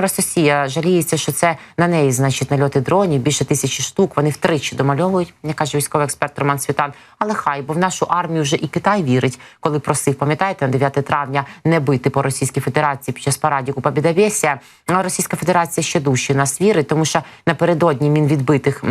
Росія жаліється, що це на неї, значить, нальоти дронів, більше тисячі штук. Вони втричі домальовують, як каже військовий експерт Роман Світан. Але хай, бо в нашу армію вже і Китай вірить, коли просив, пам'ятаєте, на 9 травня не бити по Російській Федерації під час парадіку у А Російська Федерація ще дужче нас вірить, тому що напередодні мін відбитих.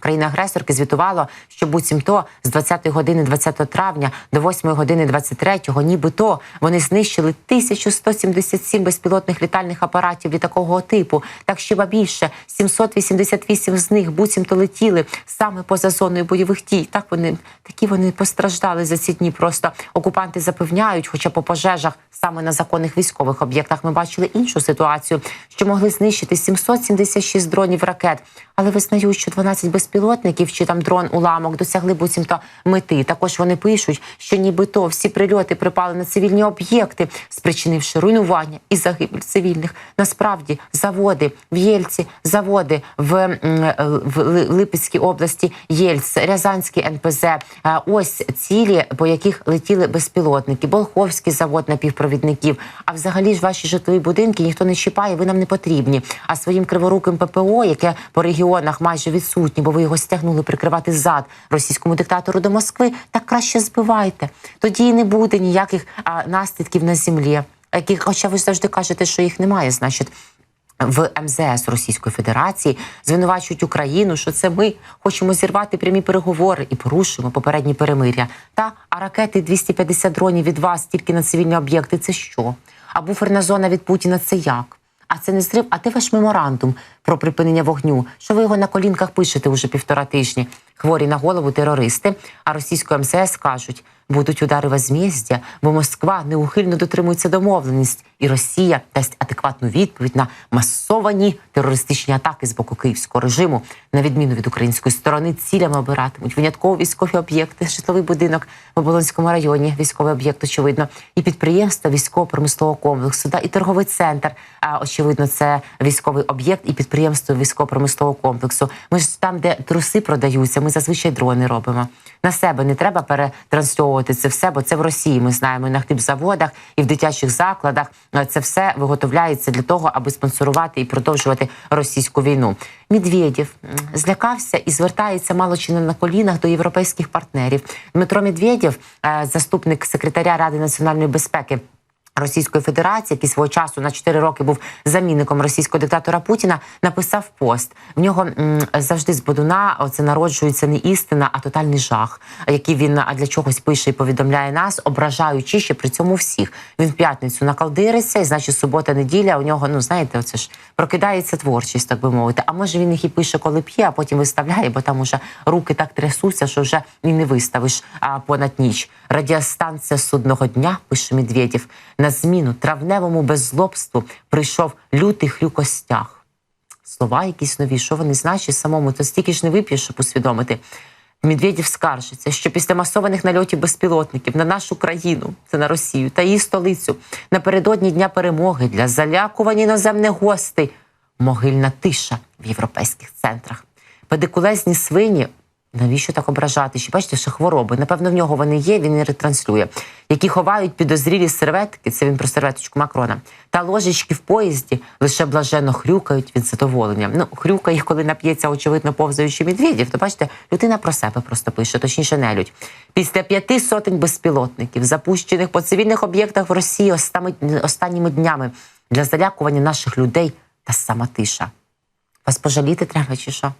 Країна-агресорки звітувало, що буцімто з 20 години 20 травня до 8 години 23-го, нібито вони знищили 1177 безпілотних літальних апаратів літакового типу. Так ще більше 788 з них буцімто летіли саме поза зоною бойових дій. Так вони такі вони постраждали за ці дні. Просто окупанти запевняють, хоча по пожежах саме на законних військових об'єктах ми бачили іншу ситуацію, що могли знищити 776 дронів ракет, але визнають, що 12 безпілотників чи там дрон уламок досягли буцімто мети. Також вони пишуть, що нібито всі прильоти припали на цивільні об'єкти, спричинивши руйнування і загибель цивільних. Насправді заводи в Єльці, заводи в, е, в Липецькій області, Єльц, Рязанський НПЗ. е, Ось цілі, по яких летіли безпілотники, Болховський завод напівпровідників. А взагалі ж ваші житлові будинки ніхто не чіпає, ви нам не потрібні. А своїм криворуким ППО, яке по регіонах майже відсутнє, бо ви його стягнули прикривати зад російському диктатору до Москви, так краще збивайте. Тоді і не буде ніяких а, наслідків на землі. Яких, хоча ви завжди кажете, що їх немає, значить. В МЗС Російської Федерації звинувачують Україну, що це ми хочемо зірвати прямі переговори і порушуємо попередні перемиря. Та а ракети 250 дронів від вас тільки на цивільні об'єкти. Це що? А буферна зона від Путіна це як? А це не зрив. А де ваш меморандум про припинення вогню? Що ви його на колінках пишете уже півтора тижні? Хворі на голову терористи. А російською МСС кажуть, будуть удари возмездя, бо Москва неухильно дотримується домовленість, і Росія дасть адекватну відповідь на масовані терористичні атаки з боку київського режиму, на відміну від української сторони, цілями обиратимуть винятково військові об'єкти, житловий будинок в Оболонському районі, військовий об'єкт, очевидно, і підприємства військово-промислового комплексу, да, і торговий центр. А очевидно, це військовий об'єкт і підприємство військово-промислового комплексу. Ми ж там, де труси продаються, ми зазвичай дрони робимо. На себе не треба перетрансльовувати це все, бо це в Росії. Ми знаємо і на хлібзаводах і в дитячих закладах. Е, Це все виготовляється для того, аби спонсорувати і продовжувати російську війну. Медведєв злякався і звертається мало чи не на колінах до європейських партнерів. Дмитро Медведєв, е, заступник секретаря Ради національної безпеки. Російської Федерації, який свого часу на 4 роки був замінником російського диктатора Путіна, написав пост. В нього м, завжди з Бодуна оце народжується не істина, а тотальний жах, який він для чогось пише і повідомляє нас, ображаючи ще при цьому всіх. Він в п'ятницю накалдириться, і значить субота, неділя у нього, ну знаєте, оце ж прокидається творчість, так би мовити. А може він їх і пише, коли п'є, а потім виставляє, бо там уже руки так трясуться, що вже і не виставиш а, понад ніч. Радіостанція судного дня пише Медведєв. На зміну травневому беззлобству прийшов лютий хлюкостяг. Слова якісь нові, що вони значать самому, то стільки ж не вип'єш, щоб усвідомити. Медведєв скаржиться, що після масованих нальотів безпілотників на нашу країну, це на Росію та її столицю, напередодні дня перемоги для залякування іноземних гостей, могильна тиша в європейських центрах. Педикулезні свині. Навіщо так ображати? Ще бачите, що хвороби. Напевно, в нього вони є, він і ретранслює, які ховають підозрілі серветки, це він про серветочку Макрона, та ложечки в поїзді лише блаженно хрюкають від задоволення. Ну, хрюкає, коли нап'ється, очевидно, повзаючи медведів. То бачите, людина про себе просто пише, точніше, нелюдь. Після п'яти сотень безпілотників, запущених по цивільних об'єктах в Росії останніми днями для залякування наших людей та сама тиша. Вас пожаліти треба чи що?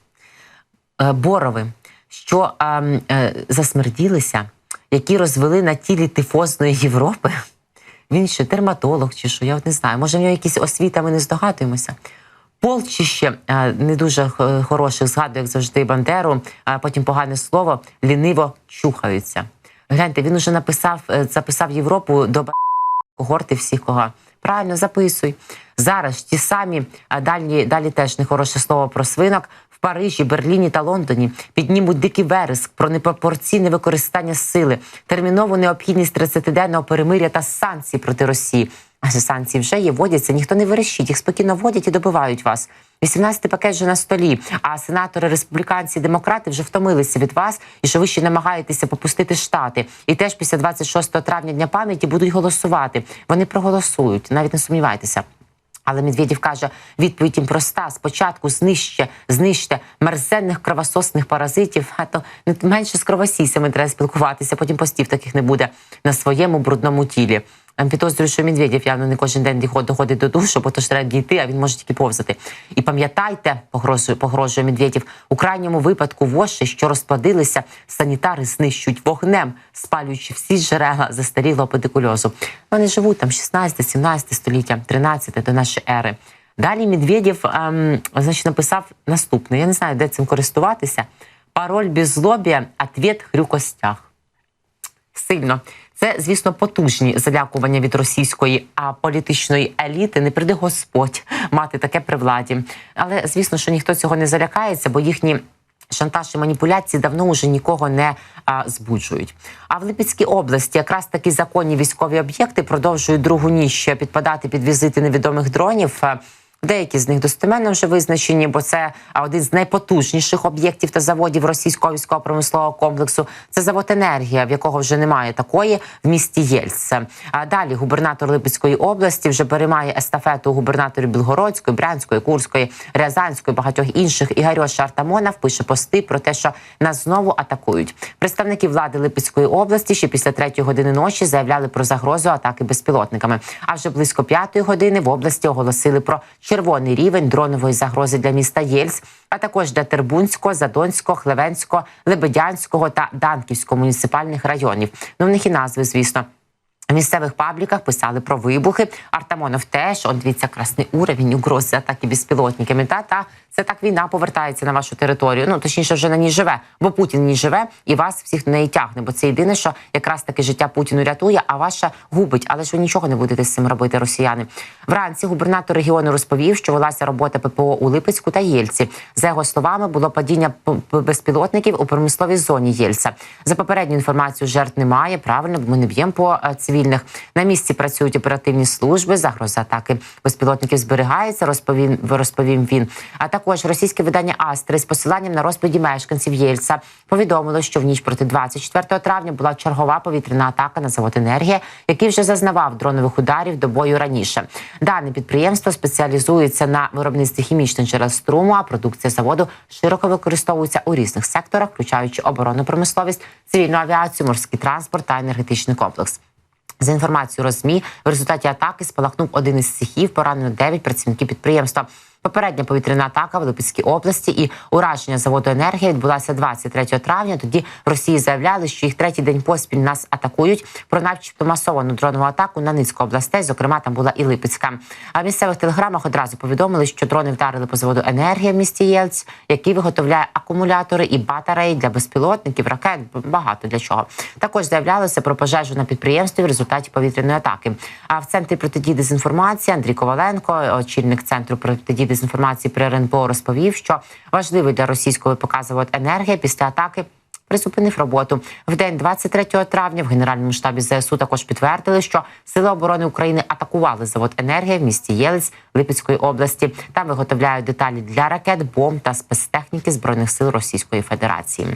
Е, Борови, що е, е, засмерділися, які розвели на тілі тифозної Європи. Він що, дерматолог чи що, я от не знаю. Може, в нього якісь освіта, ми не здогадуємося. Полчище е, не дуже хороших згадує, як завжди, Бандеру, а потім погане слово, ліниво чухаються. Гляньте, він уже написав, е, записав Європу до когорти всіх кого. Правильно, записуй. Зараз ті самі, а далі, далі теж нехороше слово про свинок. В Парижі, Берліні та Лондоні піднімуть дикий вереск про непропорційне використання сили, термінову необхідність 30-денного перемиря та санкцій проти Росії. Адже санкції вже є, вводяться, ніхто не верещить, їх спокійно вводять і добивають вас. 18-й пакет вже на столі. А сенатори, республіканці, демократи вже втомилися від вас, і що ви ще намагаєтеся попустити штати. І теж після 26 травня дня пам'яті будуть голосувати. Вони проголосують, навіть не сумнівайтеся. Але Медведєв каже, відповідь їм проста: спочатку знищте, знищте мерзенних кровососних паразитів, а то не менше з кровосісями треба спілкуватися, потім постів таких не буде на своєму брудному тілі. Підозрюю, що Медведєв явно не кожен день доходить до душу, бо то ж треба дійти, а він може тільки повзати. І пам'ятайте, погрожує, погрожує Медведєв, у крайньому випадку воші, що розплодилися, санітари знищують вогнем, спалюючи всі джерела застарілого педикульозу. Вони живуть там 16-17 століття, 13 до нашої ери. Далі Медведєв ем, значить, написав наступне. Я не знаю, де цим користуватися. Пароль беззлобія, ответ хрю костях сильно. Це, звісно, потужні залякування від російської а політичної еліти. Не приди Господь мати таке при владі. Але звісно, що ніхто цього не залякається, бо їхні. Шантаж і маніпуляції давно уже нікого не а, збуджують. А в Липецькій області якраз такі законні військові об'єкти продовжують другу ніч підпадати під візити невідомих дронів. Деякі з них достеменно вже визначені, бо це один з найпотужніших об'єктів та заводів російського військово промислового комплексу. Це завод енергія, в якого вже немає такої в місті Єльц. А далі губернатор Липецької області вже переймає естафету губернаторів Білгородської, Брянської, Курської, Рязанської, багатьох інших. Ігор Шартамонов пише пости про те, що нас знову атакують. Представники влади Липецької області ще після третьої години ночі заявляли про загрозу атаки безпілотниками. А вже близько п'ятої години в області оголосили про червоний рівень дронової загрози для міста Єльс, а також для Тербунського, Задонського, Хлевенського, Лебедянського та Данківського муніципальних районів. Ну в них і назви, звісно. В місцевих пабліках писали про вибухи. Артамонов теж он дивіться красний уровень угрози атаки безпілотниками. Та та це так війна повертається на вашу територію. Ну точніше, вже на ній живе, бо Путін в ній живе і вас всіх на неї тягне. Бо це єдине, що якраз таки життя Путіну рятує, а ваше губить. Але ж ви нічого не будете з цим робити, росіяни. Вранці губернатор регіону розповів, що велася робота ППО у Липецьку та Єльці. За його словами, було падіння безпілотників у промисловій зоні Єльця. За попередню інформацію жертв немає. Правильно, бо ми не б'ємо по е, цивільних. На місці працюють оперативні служби. Загроза атаки безпілотників зберігається. Розповім розповім він. А також російське видання Астри з посиланням на розповіді мешканців Єльця повідомило, що в ніч проти 24 травня була чергова повітряна атака на завод енергія, який вже зазнавав дронових ударів до бою раніше. Дане підприємство спеціалізується на виробництві хімічних джерел струму, а продукція заводу широко використовується у різних секторах, включаючи оборонну промисловість, цивільну авіацію, морський транспорт та енергетичний комплекс. За інформацією Розмі, в результаті атаки спалахнув один із цехів, поранено 9 працівників підприємства. Попередня повітряна атака в Липецькій області і ураження заводу енергія відбулася 23 травня. Тоді в Росії заявляли, що їх третій день поспіль нас атакують про начебто масовану дронову атаку на низку областей. Зокрема, там була і Липецька. А в місцевих телеграмах одразу повідомили, що дрони вдарили по заводу енергія в місті Єльць, який виготовляє акумулятори і батареї для безпілотників, ракет багато для чого. Також заявлялося про пожежу на підприємстві в результаті повітряної атаки. А в центрі протидії дезінформації Андрій Коваленко, очільник центру протидії дезінформації при РНБО, розповів, що важливий для російського ВПК енергія після атаки. Призупинив роботу в день 23 травня. В генеральному штабі ЗСУ також підтвердили, що сили оборони України атакували завод енергія в місті Єлець Липецької області. Там виготовляють деталі для ракет, бомб та спецтехніки збройних сил Російської Федерації.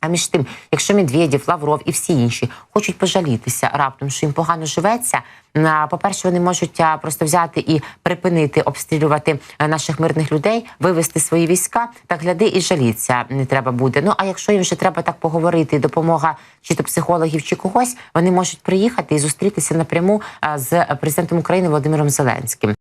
А між тим, якщо Медведєв, Лавров і всі інші хочуть пожалітися раптом, що їм погано живеться. на- По-перше, вони можуть просто взяти і припинити обстрілювати наших мирних людей, вивести свої війська та гляди і жаліться не треба буде. Ну а якщо їм вже треба так поговорити, допомога чи то психологів, чи когось, вони можуть приїхати і зустрітися напряму з президентом України Володимиром Зеленським.